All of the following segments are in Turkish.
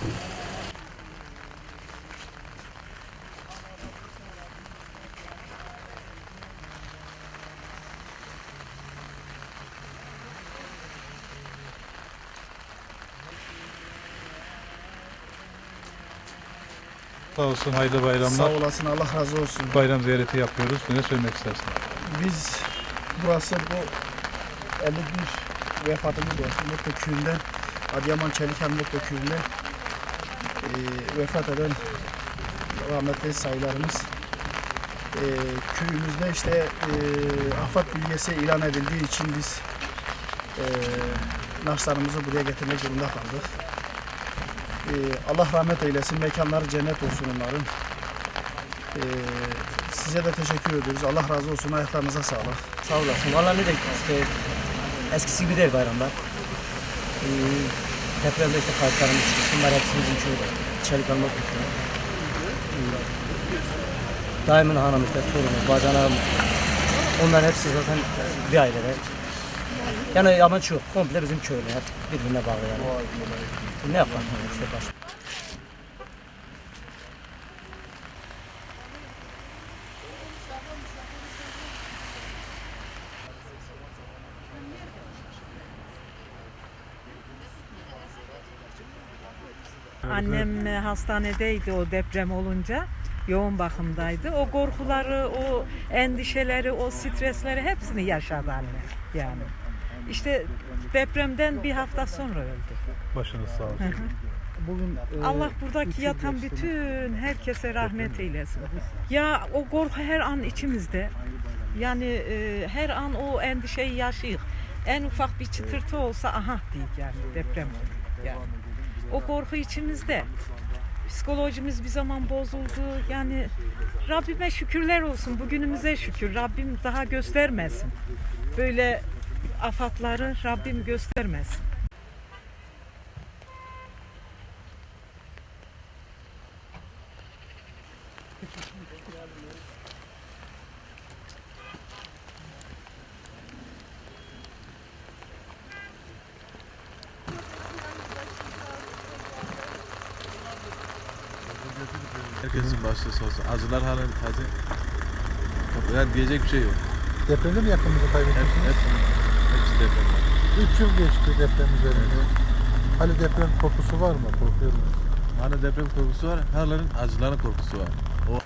Sağ olsun, hayırlı bayramlar. Sağ olasın Allah razı olsun. Bayram ziyareti yapıyoruz. Ne söylemek istersin? Biz burası bu 51 vefatımız var. Mutlu köyünde Adıyaman Çeliken Mutlu köyünde e, vefat eden rahmetli sayılarımız e, köyümüzde işte e, afet bölgesi ilan edildiği için biz e, naşlarımızı buraya getirmek zorunda kaldık. E, Allah rahmet eylesin, mekanları cennet olsun onların. E, size de teşekkür ediyoruz. Allah razı olsun, ayaklarınıza sağlık. Sağ olasın. Valla ne de işte eskisi gibi değil bayramlar. Ee, depremde işte çıktı. Bunlar hepsi bizim köyde. Çelik almak. Ee, daimin hanım işte torunu, bacanağım. Onların hepsi zaten bir ailede. Yani ama çok komple bizim köylü. Hep birbirine bağlı yani. Ne yapalım işte başka. Annem hastanedeydi o deprem olunca. Yoğun bakımdaydı. O korkuları, o endişeleri, o stresleri hepsini yaşadı annem yani. İşte depremden bir hafta sonra öldü. Başınız sağ olsun. Bugün e, Allah buradaki yatan bütün herkese rahmet eylesin. Ya o korku her an içimizde. Yani e, her an o endişeyi yaşayık. En ufak bir çıtırtı olsa aha diyek yani deprem oldu. Yani. O korku içimizde. Psikolojimiz bir zaman bozuldu. Yani Rabbime şükürler olsun. Bugünümüze şükür. Rabbim daha göstermesin. Böyle afatları Rabbim göstermesin. Herkesin başı sağ olsun. Acılar halen taze. Yani diyecek bir şey yok. Depremde mi yakınınızı Hep, kaybettiniz? hep, hepsi depremler. 3 yıl geçti deprem üzerinde. Hani deprem korkusu var mı? Korkuyor musunuz? Hani deprem korkusu var, herlerin acıların korkusu var. O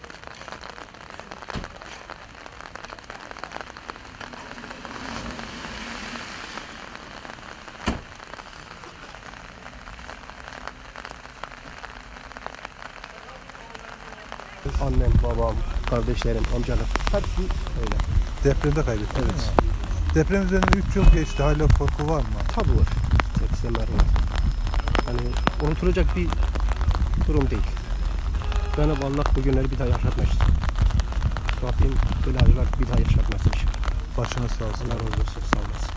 Annem, babam, kardeşlerim, amcalarım hepsi öyle. Depremde kaybettiniz. Evet. Deprem üzerinde 3 yıl geçti. Hala korku var mı? Tabi var. Eksenler var. Hani unutulacak bir durum değil. Cenab-ı Allah bu günleri bir daha yaşatmak istiyor. Rabbim böyle acılar bir daha yaşatmasın. Başınız sağ olsun. Allah razı olsun. Sağ olasın.